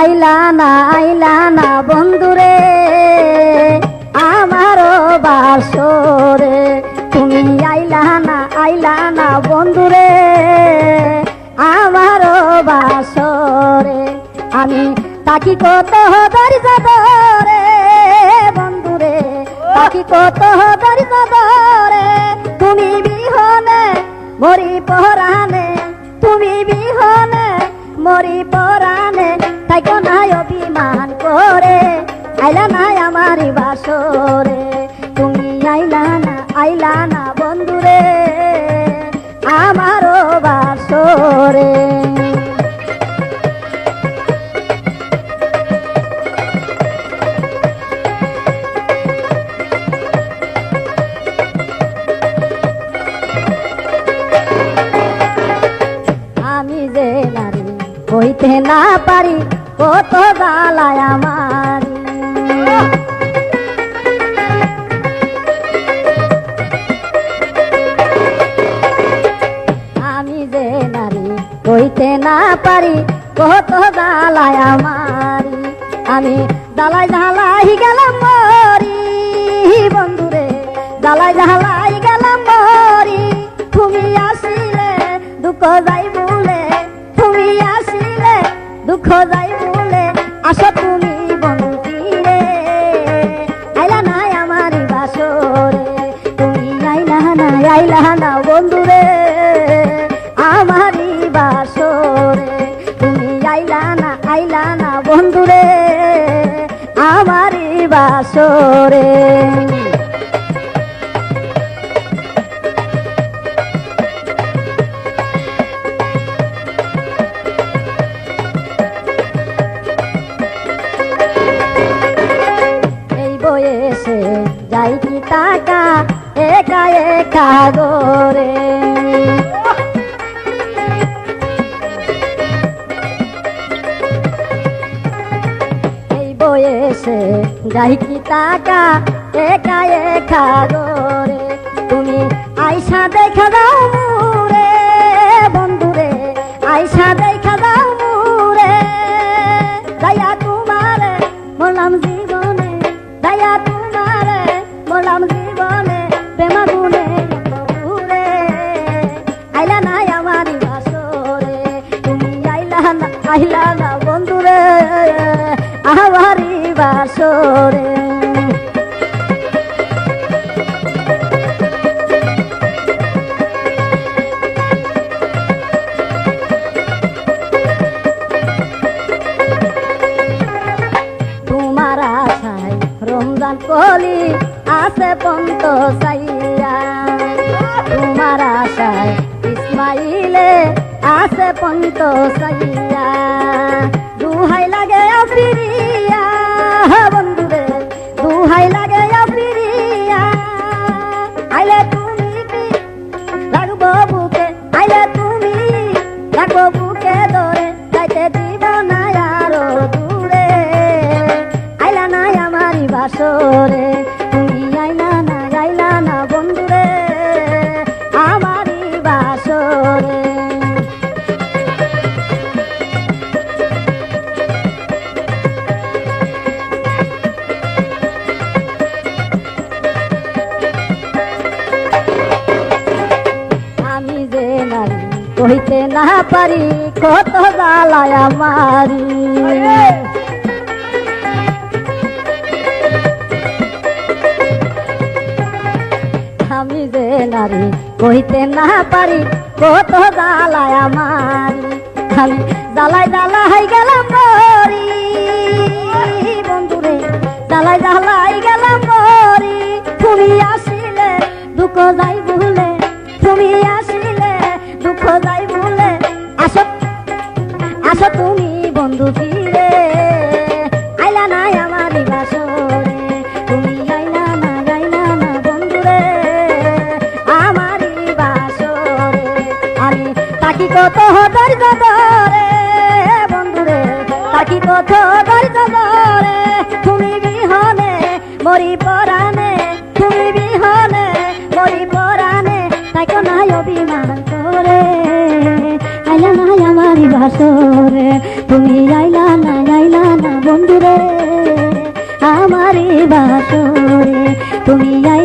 আইলা না আইলা না বন্ধুরে আমারও বাসরে। তুমি আইলা না আইলা না বন্ধুরে আমারও বাসরে। আমি তাকি কত দরি যাদরে বন্ধুরে তাকি কত দরি যাদরে তুমি বিহনে, মরি পহরানে তুমি বিহনে, মরি পরানে তাই নাই অভিমান করে, আইলা নাই আমার বাসরে। তুমি আইলা না আইলা না বন্ধুরে, আমারও বাসরে। আমি যে নারী হইতে না পারি কত গালায় আমার? আমি যে নারী হইতে না পারি কত গালায় আমার? আমি দালাই ঝালাই গেলাম মরি, বন্ধুরে দালাই ঝালাই গেলাম মরি। তুমি আসিলে, দুঃখ যাই বলে, তুমি আসিলে, দুঃখ যাই আসো তুমি বন্ধুরে আইলা নাই আমার বাসরে। তুমি আইলা না আইলা না বন্ধুরে, আমারই বাসরে। তুমি আইলা না আইলা না বন্ধুরে, আমারই বাসরে। একা একা গোরে এই বয়সে যাই কি টাকা একা একা গরে তুমি আইসা দেখা দাও আমারি বাসরে তোমার আশায় রমজান কলি আছে পন্ত সাইয়া। তোমার আশায় ইসমাইলে আছে পন্ত সাইয়া। দুহাই লাগে অপিরিয়া যে নারী কইতে না পারি, কত জ্বালায় আমারি। আমি যে নারী কইতে না পারি, কত জ্বালায় আমারি। আমি জ্বালাই জ্বালাই গেলাম মরি বন্ধুরে, জ্বালাই জ্বালাই গেলাম মরি তুমি আসিলে, দুঃখ যাই ভুলে, তুমি দুঃখ যাই ভুলে আসো আসো তুমি বন্ধু ফিরে। আইলা নাই আমার বাসরে তুমি আইলা না আইলা না বন্ধুরে। আমার বাসরে আমি তাকি কত ধৈর্য ধরে বন্ধুরে। তাকি কত ধৈর্য ধরে তুমি বিহনে মরি পরানে তুমি বিহনে মরি পরানে তাই নাই অভিমান। করে আইলা না আমার বাসরে। তুমি আইলা না আইলা বন্ধুরে। আমারই বাসরে। তুমি আইলা